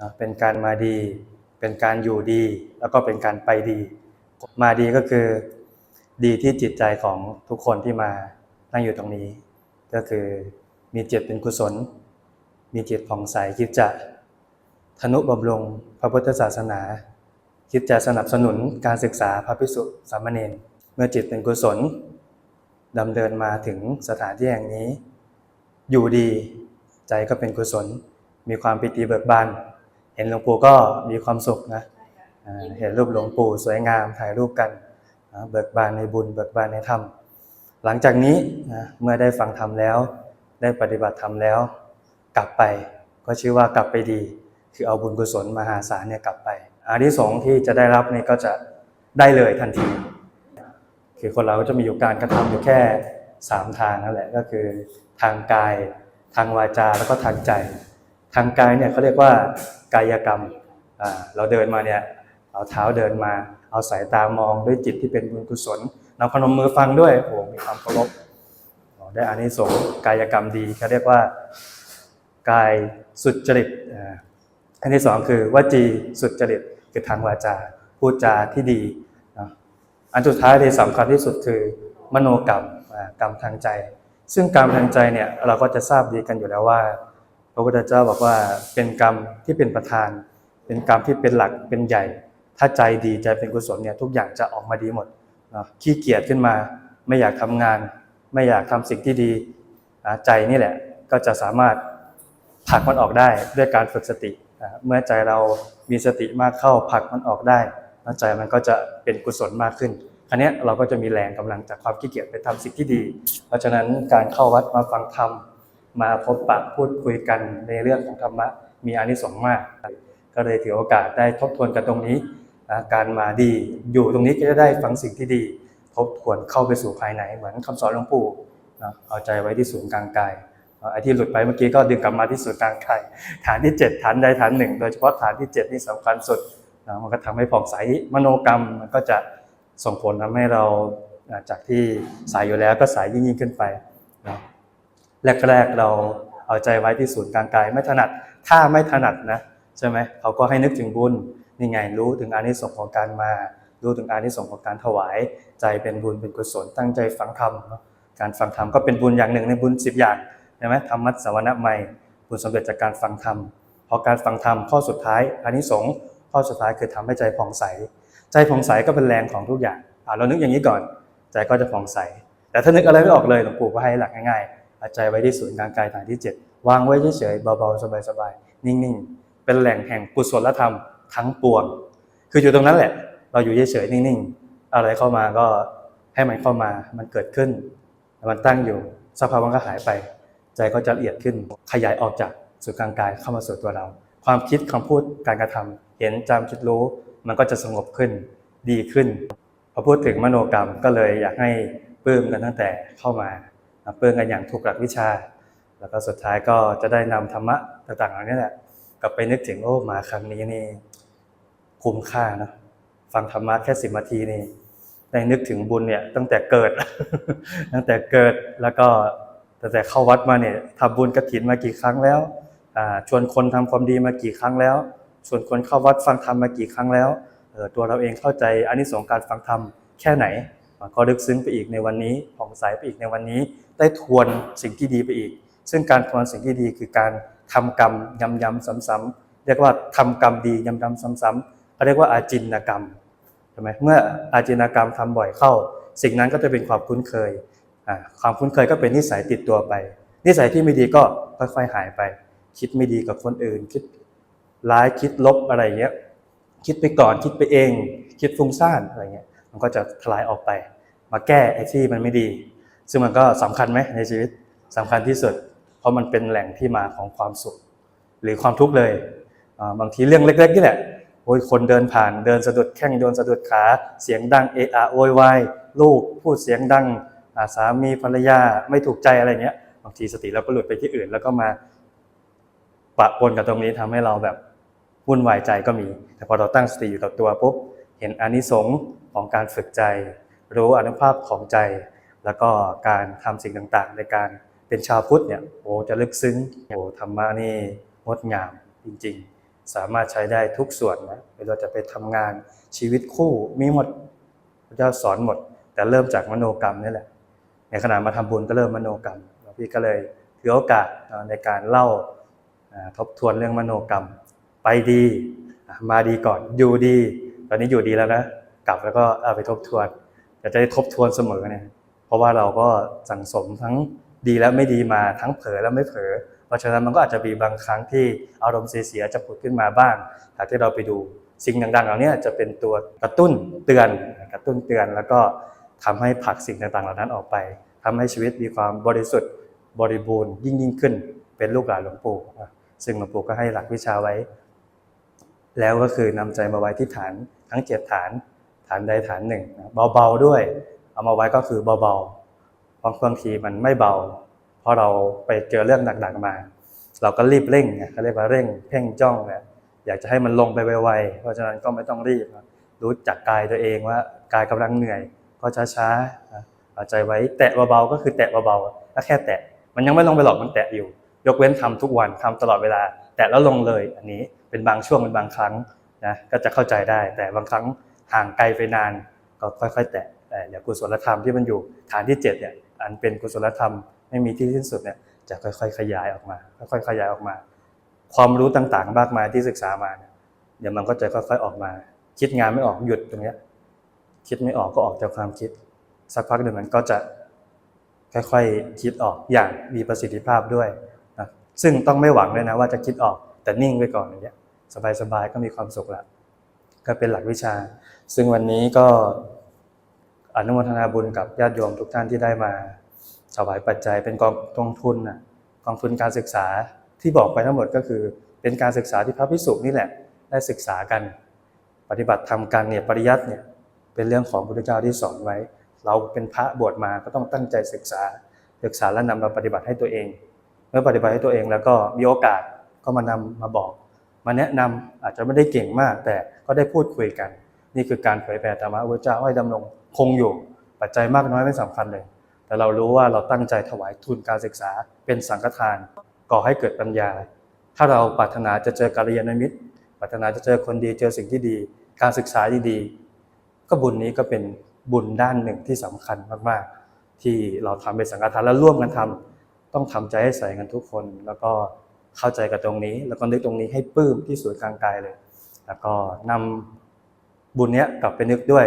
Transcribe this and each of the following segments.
นะเป็นการมาดี เป็นการอยู่ดี แล้วก็เป็นการไปดี มาดีก็คือ ดีที่จิตใจของทุกคนที่มานั่งอยู่ตรงนี้ ก็คือมีจิตเป็นกุศล มีจิตผ่องใสคิดจะทนุบำรุงพระพุทธศาสนา คิดจะสนับสนุนการศึกษาพระภิกษุสามเณรเมื่อจิตเป็นกุศลดำเนินมาถึงสถานที่แห่งนี้ อยู่ดีใจก็เป็นกุศล มีความปิติเบิกบาน เห็นหลวงปู่ก็มีความสุขนะเห็นรูปหลวงปู่สวยงามถ่ายรูปกันเบิกบานในบุญเบิกบานในธรรม หลังจากนี้เมื่อได้ฟังธรรมแล้ว ได้ปฏิบัติธรรมแล้ว กลับไปก็ชื่อว่ากลับไปดี คือเอาบุญกุศลมหาศาลเนี่ยกลับไปอานิสงส์ที่จะได้รับนี่ก็จะได้เลยทันที คือคนเราก็จะมีอยู่การกระทำอยู่แค่สามทางนั่นแหละก็คือทางกาย ทางวาจาแล้วก็ทางใจ ทางกายเนี่ยเขาเรียกว่า กายกรรมเราเดินมาเนี่ยเอาเท้าเดินมา เอาสายตามองด้วยจิตที่เป็นบุญกุศลเราพนมมือฟังด้วยโอ้โหมีความเคารพได้อานิสงส์กายกรรมดีเขาเรียกว่ากายสุจริตอันที่สองคือวจีสุจริตคือทางวาจาพูดจาที่ดี อันสุดท้ายที่สำคัญที่สุดคือ มโนกรรมกรรมทางใจ ซึ่งกรรมทางใจเนี่ยเราก็จะทราบดีกันอยู่แล้วว่า ระพุทธเจ้าบอกว่าเป็นกรรมที่เป็นประธาน เป็นกรรมที่เป็นหลักเป็นใหญ่ ถ้าใจดีใจเป็นกุศลเนี่ยทุกอย่างจะออกมาดีหมดขี้เกียจขึ้นมาไม่อยากทำงาน ไม่อยากทำสิ่งที่ดีใจนี่แหละก็จะสามารถผลักมันออกได้ด้วยการฝึกสติ เมื่อใจเรามีสติมากเข้าผลักมันออกได้แล้วใจมันก็จะเป็นกุศลมากขึ้นอันนี้เราก็จะมีแรงกำลังจากความขี้เกียจไปทำสิ่งที่ดี เพราะฉะนั้นการเข้าวัดมาฟังธรรม มาพบปะพูดคุยกันในเรื่องของธรรมะมีอานิสงส์มาก ก็เลยถือโอกาสได้ทบทวนกันตรงนี้นะการมาดีอยู่ตรงนี้ก็จะได้ฟังสิ่งที่ดี ทบทวนเข้าไปสู่ภายในเหมือนคำสอนหลวงปู่นะเอาใจไว้ที่ศูนย์กลางกายไอ้ที่หลุดไปเมื่อกี้ก็ดึงกลับมาที่ศูนย์กลางกายฐานที่ 7 ฐานใดฐานหนึ่ง โดยเฉพาะฐานที่ 7 นี่สำคัญสุดนะมันก็ทำให้ผ่องใสมโนกรรมมันก็จะส่งผลทำให้เราอ่าจากที่สายอยู่แล้วก็สายยิ่งยิ่งขึ้นไปนะ แรกๆเราเอาใจไว้ที่ศูนย์กลางกายไม่ถนัด ถ้าไม่ถนัดนะใช่ไหมเขาก็ให้นึกถึงบุญนี่ไงรู้ถึงอานิสงส์ของการมา รู้ถึงอานิสงส์ของการถวาย ใจเป็นบุญเป็นกุศลตั้งใจฟังธรรมเนอะการฟังธรรมก็เป็นบุญอย่างหนึ่งในบุญสิบอย่างใช่ไหมธรรมัสสวนะใหม่บุญสำเร็จจากการฟังธรรมพอการฟังธรรมข้อสุดท้ายอานิสงส์ข้อสุดท้ายคือทำให้ใจผ่องใส ใจผ่องใสก็เป็นแรงของทุกอย่างอ่าเรานึกอย่างนี้ก่อน ใจก็จะผ่องใส แต่ถ้านึกอะไรไม่ออกเลยหลวงปู่ก็ให้หลักง่ายๆ อาใจไว้ที่ศูนย์กลางกายฐานที่ 7 วางไว้เฉยๆเบาๆสบายๆนิ่งๆ เป็นแหล่งแห่งกุศลธรรมทั้งปวง คืออยู่ตรงนั้นแหละ เราอยู่เฉยๆนิ่งๆ อะไรเข้ามาก็ให้มันเข้ามามันเกิดขึ้น มันตั้งอยู่สักพักมันก็หายไป ใจก็จะละเอียดขึ้นขยายออกจากสู่กลางกายเข้ามาสู่ตัวเรา ความคิดคำพูดการกระทำเห็นจำคิดรู้มันก็จะสงบขึ้นดีขึ้นพอพูดถึงมโนกรรมก็เลยอยากให้ปลื้มกันตั้งแต่เข้ามา นะปลื้มกันอย่างถูกหลักวิชา แล้วก็สุดท้ายก็จะได้นำธรรมะต่างๆเหล่านี้แหละกลับไปนึกถึงโอ้มาครั้งนี้นี่คุ้มค่านะฟังธรรมะแค่สิบนาทีนี่ได้นึกถึงบุญเนี่ยตั้งแต่เกิด ตั้งแต่เกิดแล้วก็ตั้งแต่เข้าวัดมาเนี่ยทำบุญกระถินมากี่ครั้งแล้วชวนคนทำความดีมากี่ครั้งแล้ว ชวนคนเข้าวัดฟังธรรมมากี่ครั้งแล้วตัวเราเองเข้าใจอานิสงส์การฟังธรรมแค่ไหน ก็ลึกซึ้งไปอีกในวันนี้ผ่องใสไปอีกในวันนี้ ได้ทวนสิ่งที่ดีไปอีก ซึ่งการทวนสิ่งที่ดีคือการทำกรรมย้ำๆซ้ำๆเรียกว่าทำกรรมดีย้ำๆซ้ำๆเขาเรียกว่าอาจินกรรมใช่ไหมเมื่ออาจินกรรมทำบ่อยเข้า สิ่งนั้นก็จะเป็นความคุ้นเคยความคุ้นเคยก็เป็นนิสัยติดตัวไป นิสัยที่ไม่ดีก็ค่อยๆหายไป คิดไม่ดีกับคนอื่น คิดร้ายคิดลบอะไรเงี้ยคิดไปก่อนคิดไปเอง คิดฟุ้งซ่านอะไรเงี้ย มันก็จะทลายออกไป มาแก้ไอ้ที่มันไม่ดี ซึ่งมันก็สำคัญไหมในชีวิตสำคัญที่สุด เพราะมันเป็นแหล่งที่มาของความสุข หรือความทุกข์เลยบางทีเรื่องเล็กๆนี่แหละโอ้ยคนเดินผ่านเดินสะดุดแข้งเดินสะดุดขาเสียงดังเอะอะโวยวายลูกพูดเสียงดังาสามีภรรยาไม่ถูกใจอะไรเงี้ยบางทีสติเราก็หลุดไปที่อื่น แล้วก็มาปะปนกับตรงนี้ทำให้เราแบบวุ่นวายใจก็มี แต่พอเราตั้งสติอยู่กับตัวปุ๊บเห็นอานิสงส์ ของการฝึกใจ รู้อนุภาพของใจ แล้วก็การทำสิ่งต่างๆ ในการเป็นชาวพุทธเนี่ยโอ้จะลึกซึ้งโอ้ธรรมะนี่งดงามจริงๆ สามารถใช้ได้ทุกส่วนนะไม่ว่าจะไปทำงานชีวิตคู่มีหมดพระเจ้าสอนหมด แต่เริ่มจากมโนกรรมนี่แหละ ในขณะมาทำบุญก็เริ่มมโนกรรมพี่ก็เลยถือโอกาสในการเล่าทบทวนเรื่องมโนกรรม ไปดีมาดีก่อนอยู่ดี ตอนนี้อยู่ดีแล้วนะ กลับแล้วก็เอาไปทบทวนอยากจะได้ทบทวนเสมอเนี่ยเพราะว่าเราก็สั่งสมทั้งดีและไม่ดีมาทั้งเผลอและไม่เผลอเพราะฉะนั้นมันก็อาจจะมีบางครั้งที่อารมณ์เสียๆจะผุดขึ้นมาบ้างหากที่เราไปดูสิ่งต่างๆเหล่านี้จะเป็นตัวกระตุ้นเตือนกระตุ้นเตือนแล้วก็ทำให้ผลักสิ่งต่างๆ เหล่านั้นออกไปทำให้ชีวิตมีความบริสุทธิ์บริบูรณ์ยิ่งยิ่งขึ้น เป็นลูกหลานหลวงปู่ซึ่งหลวงปู่ก็ให้หลักวิชาไว้ แล้วก็คือนำใจมาไว้ที่ฐานทั้งเจ็ดฐาน ฐานใดฐานหนึ่งเบาๆด้วย เอามาไว้ก็คือเบาๆบางบางทีมันไม่เบา เพราะเราไปเจอเรื่องหนักๆมา เราก็รีบเร่งไงเขาเรียกว่าเร่ง เพ่งจ้องนี่ยอยากจะให้มันลงไปไวๆเพราะฉะนั้นก็ไม่ต้องรีบรู้จักกายตัวเองว่ากายกำลังเหนื่อย ก็ช้าๆเอาใจไว้แตะเบาๆก็คือแตะเบาๆก็แค่แตะมันยังไม่ลงไปหรอกมันแตะอยู่ ยกเว้นทำทุกวันทำตลอดเวลา แตะแล้วลงเลย อันนี้เป็นบางช่วงเป็นบางครั้งนะก็จะเข้าใจได้ แต่บางครั้ง ห่างไกลไปนานก็ค่อย ๆ แตะแต่อย่างกุศลธรรมที่มันอยู่ฐานที่เจ็ดเนี่ยอันเป็นกุศลธรรมไม่มีที่สิ้นสุดเนี่ยจะค่อย ๆ ขยายออกมา ค่อยๆขยายออกมา ความรู้ต่างๆมากมายที่ศึกษามาเนี่ยเดี๋ยวมันก็จะค่อยๆออกมา คิดงานไม่ออกหยุดตรงเนี้ยคิดไม่ออกก็ออกจากความคิด สักพักหนึ่งมันก็จะค่อยๆคิดออกอย่างมีประสิทธิภาพด้วยนะซึ่งต้องไม่หวังเลยนะว่าจะคิดออกแต่นิ่งไว้ก่อนอย่างเงี้ยสบายๆก็มีความสุขแล้ว ก็เป็นหลักวิชา ซึ่งวันนี้ก็อนุโมทนาบุญกับญาติโยมทุกท่านที่ได้มาถวายปัจจัยเป็นกองกองทุนนะกองทุนการศึกษาที่บอกไปทั้งหมดก็คือ เป็นการศึกษาที่พระภิกษุนี่แหละได้ศึกษากัน ปฏิบัติทำกันเนี่ยปริยัติเนี่ยเป็นเรื่องของพระพุทธเจ้าที่สอนไว้ เราเป็นพระบวชมาก็ต้องตั้งใจศึกษาศึกษาและนำมาปฏิบัติให้ตัวเอง เมื่อปฏิบัติให้ตัวเองแล้วก็มีโอกาสก็มานำมาบอก มาแนะนำอาจจะไม่ได้เก่งมาก แต่ก็ได้พูดคุยกัน นี่คือการเผยแผ่ธรรมะพระเจ้าให้ดำรงคงอยู่ ปัจจัยมากน้อยไม่สำคัญเลย แต่เรารู้ว่าเราตั้งใจถวายทุนการศึกษาเป็นสังฆทานก่อให้เกิดปัญญา ถ้าเราปรารถนาจะเจอกัลยาณมิตรปรารถนาจะเจอคนดีเจอสิ่งที่ดี การศึกษาที่ดีๆก็บุญนี้ก็เป็นบุญด้านหนึ่งที่สำคัญมากๆ ที่เราทำเป็นสังฆทานแล้วร่วมกันทำต้องทำใจให้ใส่กันทุกคนแล้วก็ เข้าใจกับตรงนี้ แล้วก็นึกตรงนี้ให้ปื้มที่สุดกลางกายเลย แล้วก็นำบุญเนี้ยกลับไปนึกด้วย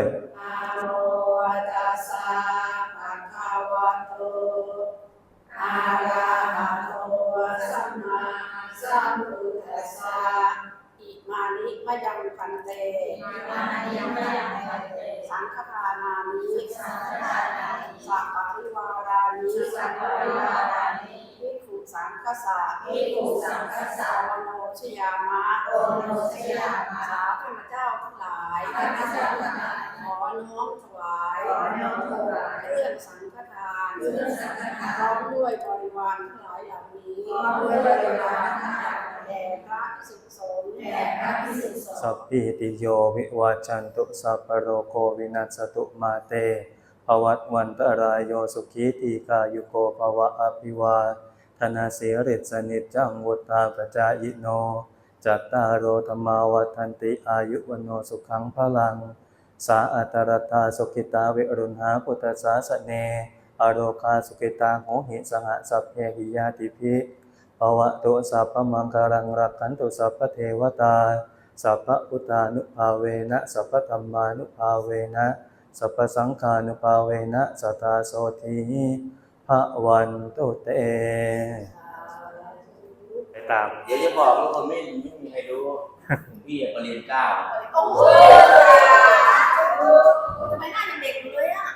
กขุสังฆสะโอโนชยามะโอโนชยามะสาธุเจ้าทั้งหลายข้าพเจ้าทั้งหลายขอน้อมถวายขอน้อมถวายเครื่องสังฆทานเครื่องสังฆทานพร้อมด้วยบริวารทั้งหลายเหล่านี้พร้อมด้วยบริวารทั้งหลายแด่พระภิกษุสงฆ์แด่พระภิกษุสงฆ์สัพพิติโยวิวาจันตุสัพพะโรโควินัสตุมาเตภวัตวันตรายโยสุขีตีกายุโกภวะอภิวา ธนาเสริสนิจังวุตาปจายโน จัตตารโอธรรมาวัฏันติอายุวโนสุขังพลัง สาอัตรตาสุขิตาวิรุณหาพุทธสาสเนอโรคาสุขิตาโหหิสหสัพเพหิยาติภิภวะตุสัพพมังคารังรักขันตุสัพพเทวตา สัพพพุทธานุภาเวนะ สัพพธรรมานุภาเวนะ สัพพสังฆานุภาเวนะ สัทธาโสที ระวันตุเตไปตาม เดี๋ยวจะบอกทุกคนไม่ไม่มีใครรู้พี่อะประเรียนเก้าโอ้โหทำไมหน้ายังเด็กอยู่เลยอะ